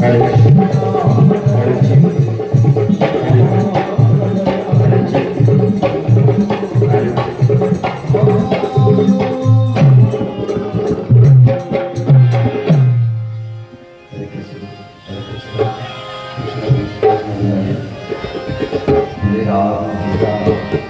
내가 내가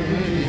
Mm-hmm.